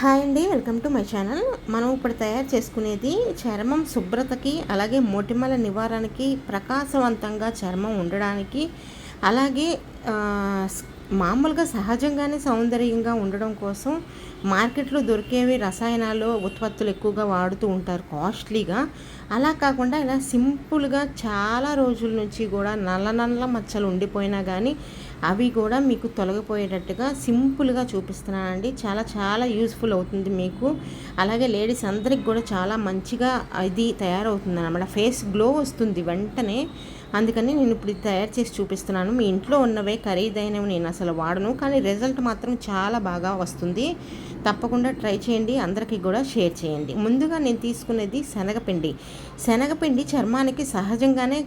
Hi అండి welcome to my channel. మనం ఇప్పుడు తయారు చేసుకునేది చర్మం శుభ్రతకి అలాగే మొటిమల నివారణకి ప్రకాశవంతంగా చర్మం ఉండడానికి అలాగే మామూలుగా సహజంగానే సౌందర్యంగా ఉండడం కోసం మార్కెట్లో దొరికేవి రసాయనాలు ఉత్పత్తులు ఎక్కువగా వాడుతూ ఉంటారు కాస్ట్లీగా. అలా కాకుండా ఇలా సింపుల్గా చాలా రోజుల నుంచి కూడా నల్ల నల్ల మచ్చలు ఉండిపోయినా కానీ అవి కూడా మీకు తొలగిపోయేటట్టుగా సింపుల్గా చూపిస్తున్నానండి. చాలా చాలా యూస్ఫుల్ అవుతుంది మీకు. అలాగే లేడీస్ అందరికి కూడా చాలా మంచిగా ఇది తయారవుతుంది అనమాట ఫేస్ గ్లో వస్తుంది వెంటనే. అందుకని నేను ఇప్పుడు ఇది తయారు చేసి చూపిస్తున్నాను. మీ ఇంట్లో ఉన్నవే ఖరీదైనవి నేను అసలు వాడను కానీ రిజల్ట్ మాత్రం చాలా బాగా వస్తుంది. తప్పకుండా ట్రై చేయండి అందరికీ కూడా షేర్ చేయండి. ముందుగా నేను తీసుకునేది శనగపిండి. శనగపిండి చర్మానికి సహజంగానే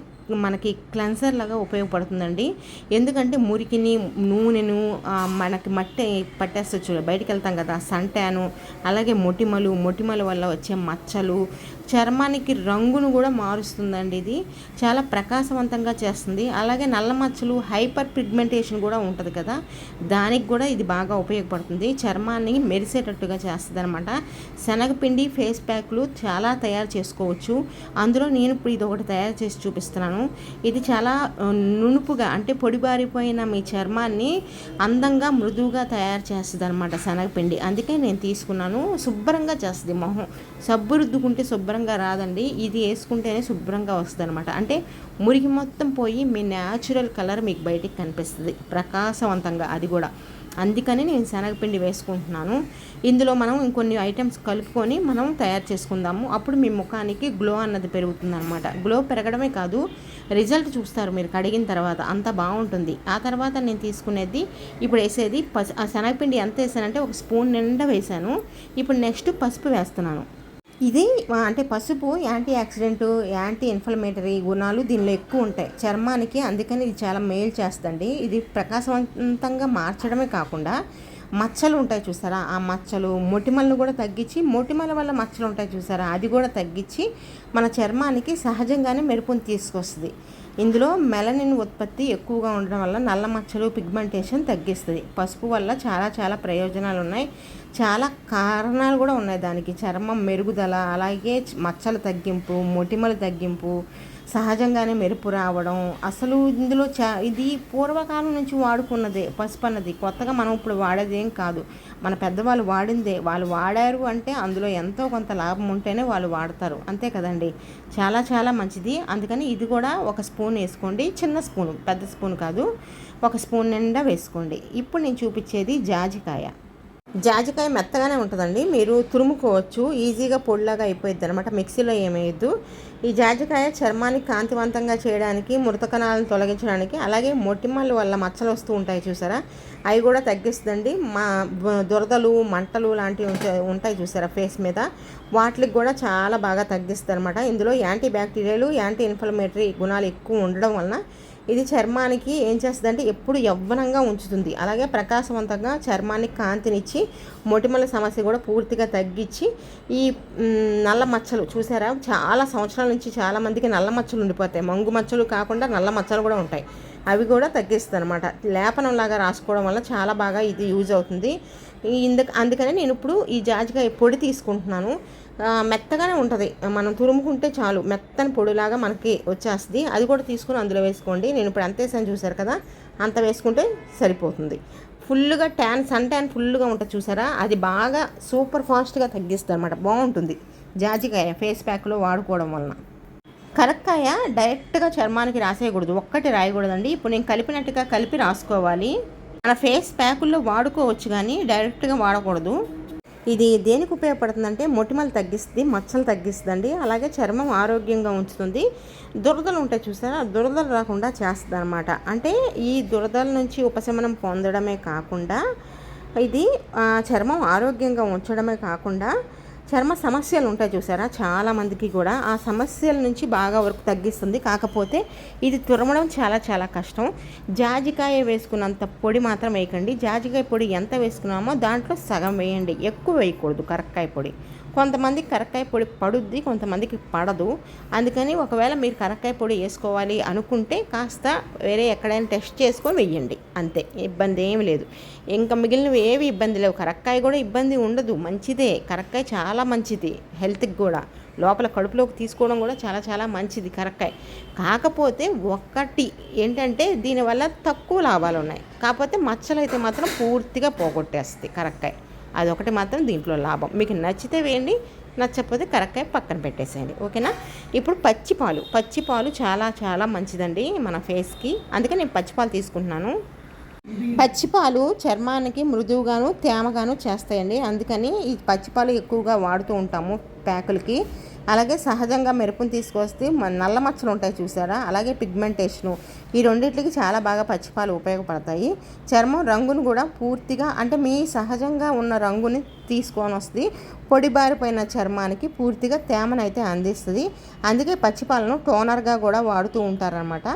మనకి క్లెన్సర్ లాగా ఉపయోగపడుతుందండి. ఎందుకంటే మురికిని నూనెను మనకి మట్టి పట్టేస్తుంది చూడ బయటికి వెళ్తాం కదా సంటాను అలాగే మొటిమలు మొటిమల వల్ల వచ్చే మచ్చలు చర్మానికి రంగును కూడా మారుస్తుందండి ఇది. చాలా ప్రకాశవంతంగా చేస్తుంది. అలాగే నల్ల మచ్చలు హైపర్ పిగ్మెంటేషన్ కూడా ఉంటుంది కదా. దానికి కూడా ఇది బాగా ఉపయోగపడుతుంది. చర్మాన్ని మెరిసేటట్టుగా చేస్తుంది అనమాట శనగపిండి ఫేస్ ప్యాక్లు చాలా తయారు చేసుకోవచ్చు. అందులో నేను ఇప్పుడు ఇది ఒకటి తయారు చేసి చూపిస్తున్నాను. ఇది చాలా నునుపుగా అంటే పొడిబారిపోయిన మీ చర్మాన్ని అందంగా మృదువుగా తయారు చేస్తుంది అనమాట శనగపిండి. అందుకే నేను తీసుకున్నాను. శుభ్రంగా చేస్తుంది మొహం. సబ్బు రుద్దుకుంటే శుభ్రంగా రాదండి. ఇది వేసుకుంటేనే శుభ్రంగా వస్తుంది అనమాట అంటే మురికి మొత్తం పోయి మీ న్యాచురల్ కలర్ మీకు బయటికి కనిపిస్తుంది. ప్రకాశవంతంగా అది కూడా. అందుకని నేను శనగపిండి వేసుకుంటున్నాను. ఇందులో మనం ఇంకొన్ని ఐటమ్స్ కలుపుకొని మనం తయారు చేసుకుందాము. అప్పుడు మీ ముఖానికి గ్లో అన్నది పెరుగుతుందనమాట గ్లో పెరగడమే కాదు రిజల్ట్ చూస్తారు మీరు కడిగిన తర్వాత. అంత బాగుంటుంది. ఆ తర్వాత నేను తీసుకునేది ఇప్పుడు వేసేది పసు ఆ శనగపిండి ఎంత వేసానంటే ఒక స్పూన్ నిండా వేసాను. ఇప్పుడు నెక్స్ట్ పసుపు వేస్తున్నాను. ఇది అంటే పసుపు యాంటీ యాక్సిడెంట్ యాంటీ ఇన్ఫ్లమేటరీ గుణాలు దీనిలో ఎక్కువ ఉంటాయి. చర్మానికి అందుకని ఇది చాలా మేలు చేస్తుంది ఇది ప్రకాశవంతంగా మార్చడమే కాకుండా మచ్చలు ఉంటాయి చూసారా? ఆ మచ్చలు మొటిమలను కూడా తగ్గించి మొటిమల వల్ల మచ్చలు ఉంటాయి చూసారా? అది కూడా తగ్గించి మన చర్మానికి సహజంగానే మెరుపుని తీసుకొస్తుంది. ఇందులో మెలనిన్ ఉత్పత్తి ఎక్కువగా ఉండడం వల్ల నల్ల మచ్చలు పిగ్మెంటేషన్ తగ్గిస్తుంది. పసుపు వల్ల చాలా చాలా ప్రయోజనాలు ఉన్నాయి చాలా కారణాలు కూడా ఉన్నాయి దానికి. చర్మం మెరుగుదల అలాగే మచ్చల తగ్గింపు మొటిమల తగ్గింపు సహజంగానే మెరుపు రావడం. అసలు ఇందులో చా ఇది పూర్వకాలం నుంచి వాడుకున్నదే పసుపు అన్నది కొత్తగా మనం ఇప్పుడు వాడేదేం కాదు. మన పెద్దవాళ్ళు వాడిందే వాళ్ళు వాడారు అంటే అందులో ఎంతో కొంత లాభం ఉంటేనే వాళ్ళు వాడతారు. అంతే కదండి. చాలా చాలా మంచిది. అందుకని ఇది కూడా ఒక స్పూన్ వేసుకోండి. చిన్న స్పూన్ పెద్ద స్పూన్ కాదు ఒక స్పూన్ నిండా వేసుకోండి. ఇప్పుడు నేను చూపించేది జాజికాయ. జాజికాయ మెత్తగానే ఉంటుందండి. మీరు తురుముకోవచ్చు. ఈజీగా పొడిలాగా అయిపోయింది అనమాట మిక్సీలో ఏమేయద్దు. ఈ జాజికాయ చర్మాన్ని కాంతివంతంగా చేయడానికి మృత కణాలను తొలగించడానికి అలాగే మొటిమల వల్ల మచ్చలు వస్తూ ఉంటాయి చూసారా? అవి కూడా తగ్గిస్తుందండి. మా దురదలు మంటలు లాంటివి ఉంటాయి- చూసారా ఫేస్ మీద? వాటికి కూడా చాలా బాగా తగ్గిస్తుంది అనమాట ఇందులో యాంటీ బ్యాక్టీరియాలు యాంటీ ఇన్ఫ్లమేటరీ గుణాలు ఎక్కువ ఉండడం వలన ఇది చర్మానికి ఏం చేస్తుందంటే ఎప్పుడు యవ్వనంగా ఉంచుతుంది. అలాగే ప్రకాశవంతంగా చర్మానికి కాంతినిచ్చి మొటిమల సమస్య కూడా పూర్తిగా తగ్గించి ఈ నల్ల మచ్చలు చూసారా? చాలా సంవత్సరాల నుంచి చాలా మందికి నల్ల మచ్చలు ఉండిపోతాయి. మంగు మచ్చలు కాకుండా నల్ల మచ్చలు కూడా ఉంటాయి. అవి కూడా తగ్గిస్తుంది అనమాట లేపనంలాగా రాసుకోవడం వల్ల చాలా బాగా ఇది యూజ్ అవుతుంది. ఇందుకు అందుకనే నేను ఇప్పుడు ఈ జాజికాయ పొడి తీసుకుంటున్నాను. మెత్తగానే ఉంటుంది. మనం తురుముకుంటే చాలు. మెత్తని పొడిలాగా మనకి వచ్చేస్తుంది. అది కూడా తీసుకుని అందులో వేసుకోండి. నేను ఇప్పుడు ఎంత వేసాను చూసారు కదా? అంత వేసుకుంటే సరిపోతుంది. ఫుల్గా ట్యాన్ సన్ ట్యాన్ ఫుల్గా ఉంటుంది చూసారా? అది బాగా సూపర్ ఫాస్ట్గా తగ్గిస్తుంది అనమాట బాగుంటుంది. జాజికాయ ఫేస్ ప్యాక్లో వాడుకోవడం వలన. కరక్కాయ డైరెక్ట్గా చర్మానికి రాసేయకూడదు. ఒక్కటి రాయకూడదండి. ఇప్పుడు నేను కలిపినట్టుగా కలిపి రాసుకోవాలి. మన ఫేస్ ప్యాకుల్లో వాడుకోవచ్చు కానీ డైరెక్ట్గా వాడకూడదు. ఇది దేనికి ఉపయోగపడుతుందంటే మొటిమలు తగ్గిస్తుంది మచ్చలు తగ్గిస్తుందండి. అలాగే చర్మం ఆరోగ్యంగా ఉంచుతుంది. దురదలు ఉంటాయి చూసారా దురదలు రాకుండా చేస్తుంది అనమాట అంటే ఈ దురదల నుంచి ఉపశమనం పొందడమే కాకుండా ఇది ఆ, చర్మం ఆరోగ్యంగా ఉంచడమే కాకుండా చర్మ సమస్యలు ఉంటాయి చూసారా? చాలా మందికి కూడా. ఆ సమస్యల నుంచి బాగా వరకు తగ్గిస్తుంది. కాకపోతే ఇది తురమడం చాలా చాలా కష్టం. జాజికాయ వేసుకున్నంత పొడి మాత్రం వేయకండి. జాజికాయ పొడి ఎంత వేసుకున్నామో దాంట్లో సగం వేయండి. ఎక్కువ వేయకూడదు కరక్కాయ పొడి. కొంతమందికి కరక్కాయ పొడి పడుద్ది కొంతమందికి పడదు. అందుకని ఒకవేళ మీరు కరక్కాయ పొడి వేసుకోవాలి అనుకుంటే కాస్త వేరే ఎక్కడైనా టెస్ట్ చేసుకొని వెయ్యండి అంతే ఇబ్బంది ఏమి లేదు. ఇంకా మిగిలినవి ఏవి ఇబ్బంది లేవు. కరక్కాయ కూడా ఇబ్బంది ఉండదు. మంచిదే. కరక్కాయ చాలా మంచిది. హెల్త్కి కూడా. లోపల కడుపులోకి తీసుకోవడం కూడా చాలా చాలా మంచిది కరక్కాయ. కాకపోతే ఒక్కటి ఏంటంటే దీనివల్ల తక్కువ లాభాలు ఉన్నాయి. కాకపోతే మచ్చలు అయితే మాత్రం పూర్తిగా పోగొట్టేస్తుంది కరక్కాయ. అదొకటి మాత్రం దీంట్లో లాభం. మీకు నచ్చితే వేయండి నచ్చకపోతే కరెక్ట్గా పక్కన పెట్టేసేయండి. ఓకేనా? ఇప్పుడు పచ్చిపాలు పచ్చిపాలు చాలా చాలా మంచిదండి మన ఫేస్కి. అందుకే నేను పచ్చిపాలు తీసుకుంటున్నాను. పచ్చిపాలు చర్మానికి మృదువుగాను తేమగాను చేస్తాయండి. అందుకని ఈ పచ్చిపాలు ఎక్కువగా వాడుతూ ఉంటాము ప్యాకులకి. అలాగే సహజంగా మెరుపుని తీసుకొస్తే మన నల్ల మచ్చలు ఉంటాయి చూసారా? అలాగే పిగ్మెంటేషను. ఈ రెండింటికి చాలా బాగా పచ్చిపాలు ఉపయోగపడతాయి. చర్మం రంగును కూడా పూర్తిగా అంటే మీ సహజంగా ఉన్న రంగుని తీసుకొని వస్తుంది. పొడిబారిపోయిన చర్మానికి పూర్తిగా తేమను అయితే అందిస్తుంది. అందుకే పచ్చిపాలను టోనర్గా కూడా వాడుతూ ఉంటారనమాట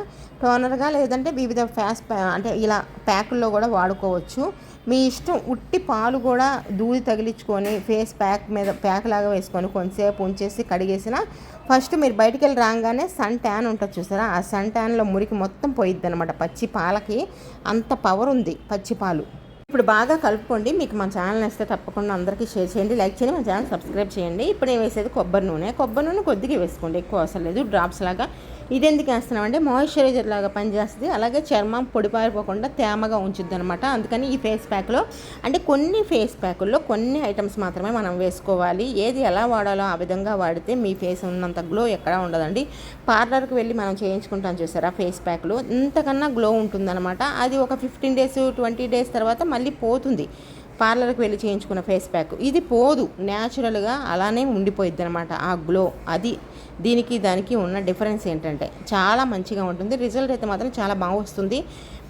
టోనర్గా లేదంటే వివిధ ఫ్యాస్ అంటే ఇలా ప్యాకుల్లో కూడా వాడుకోవచ్చు. మీ ఇష్టం ఉట్టి పాలు కూడా దూది తగిలించుకొని ఫేస్ ప్యాక్ మీద ప్యాక్ లాగా వేసుకొని కొంతసేపు ఉంచేసి కడిగేసిన ఫస్ట్ మీరు బయటికి వెళ్ళి రాగానే సన్ ట్యాన్ ఉంటుంది చూసారా? ఆ సన్ ట్యాన్లో మురికి మొత్తం పోయిద్ది అనమాట పచ్చి పాలకి. అంత పవర్ ఉంది పచ్చి పాలు. ఇప్పుడు బాగా కలుపుకోండి. మీకు మా ఛానల్ నచ్చితే తప్పకుండా అందరికీ షేర్ చేయండి లైక్ చేయండి మా ఛానల్ సబ్స్క్రైబ్ చేయండి. ఇప్పుడు నేను వేసేది? కొబ్బరి నూనె. కొబ్బరి నూనె కొద్దిగా వేసుకోండి. ఎక్కువ అవసరం లేదు. డ్రాప్స్ లాగా ఇది ఎందుకు వేస్తున్నామంటే మాయిశ్చరైజర్ లాగా పనిచేస్తుంది. అలాగే చర్మం పొడిపారిపోకుండా తేమగా ఉంచుద్ది అనమాట అందుకని ఈ ఫేస్ ప్యాక్లో అంటే కొన్ని ఫేస్ ప్యాకుల్లో కొన్ని ఐటమ్స్ మాత్రమే మనం వేసుకోవాలి. ఏది ఎలా వాడాలో ఆ విధంగా వాడితే మీ ఫేస్ ఉన్నంత గ్లో ఎక్కడా ఉండదండి. పార్లర్కి వెళ్ళి మనం చేయించుకుంటాం చూసారా ఫేస్ ప్యాక్లు ఇంతకన్నా గ్లో ఉంటుందన్నమాట. అది ఒక ఫిఫ్టీన్ డేస్ ట్వంటీ డేస్ తర్వాత మళ్ళీ పోతుంది. పార్లర్కి వెళ్ళి చేయించుకున్న ఫేస్ ప్యాక్. ఇది పోదు. న్యాచురల్గా అలానే ఉండిపోయిద్ది అనమాట ఆ గ్లో. అది దీనికి దానికి ఉన్న డిఫరెన్స్ ఏంటంటే చాలా మంచిగా ఉంటుంది. రిజల్ట్ అయితే మాత్రం చాలా బాగా వస్తుంది.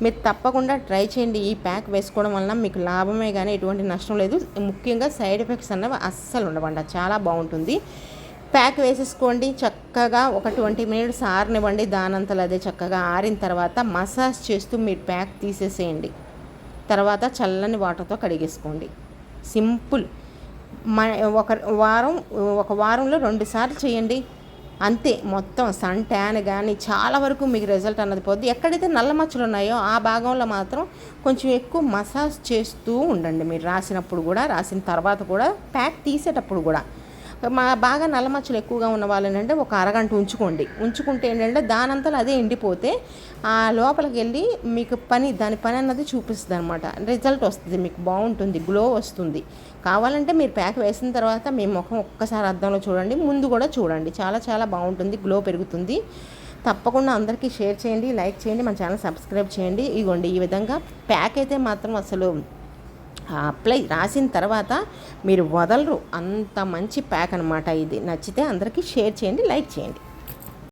మీరు తప్పకుండా ట్రై చేయండి ఈ ప్యాక్ వేసుకోవడం వలన. మీకు లాభమే కానీ ఎటువంటి నష్టం లేదు. ముఖ్యంగా సైడ్ ఎఫెక్ట్స్ అన్నవి అస్సలు ఉండవండి. చాలా బాగుంటుంది. ప్యాక్ వేసేసుకోండి. చక్కగా ఒక ట్వంటీ మినిట్స్ ఆరనివ్వండి. దానంతలు అదే చక్కగా ఆరిన తర్వాత మసాజ్ చేస్తూ మీరు ప్యాక్ తీసేసేయండి. తర్వాత చల్లని వాటర్తో కడిగేసుకోండి. సింపుల్. మ ఒక వారం ఒక వారంలో రెండు సార్లు చేయండి. అంతే మొత్తం సన్ ట్యాన్ కానీ చాలా వరకు మీకు రిజల్ట్ అన్నది పోద్ది. ఎక్కడైతే నల్ల మచ్చలు ఉన్నాయో ఆ భాగంలో మాత్రం కొంచెం ఎక్కువ మసాజ్ చేస్తూ ఉండండి. మీరు రాసినప్పుడు కూడా రాసిన తర్వాత కూడా ప్యాక్ తీసేటప్పుడు కూడా. మా బాగా నల్లమచ్చలు ఎక్కువగా ఉన్న వాళ్ళని అంటే ఒక అరగంట ఉంచుకోండి. ఉంచుకుంటే ఏంటంటే దానంతలో అదే ఎండిపోతే ఆ లోపలికి వెళ్ళి మీకు పని దాని పని అన్నది చూపిస్తుంది అనమాట రిజల్ట్ వస్తుంది మీకు బాగుంటుంది గ్లో వస్తుంది. కావాలంటే మీరు ప్యాక్ వేసిన తర్వాత మీ ముఖం ఒక్కసారి అద్దంలో చూడండి ముందు కూడా చూడండి. చాలా చాలా బాగుంటుంది గ్లో పెరుగుతుంది. తప్పకుండా అందరికీ షేర్ చేయండి లైక్ చేయండి మన ఛానల్ సబ్స్క్రైబ్ చేయండి. ఇగోండి ఈ విధంగా ప్యాక్ అయితే మాత్రం అసలు అప్లై రాసిన తర్వాత మీరు వదలరు. అంత మంచి ప్యాక్ అనమాట ఇది. నచ్చితే అందరికీ షేర్ చేయండి లైక్ చేయండి.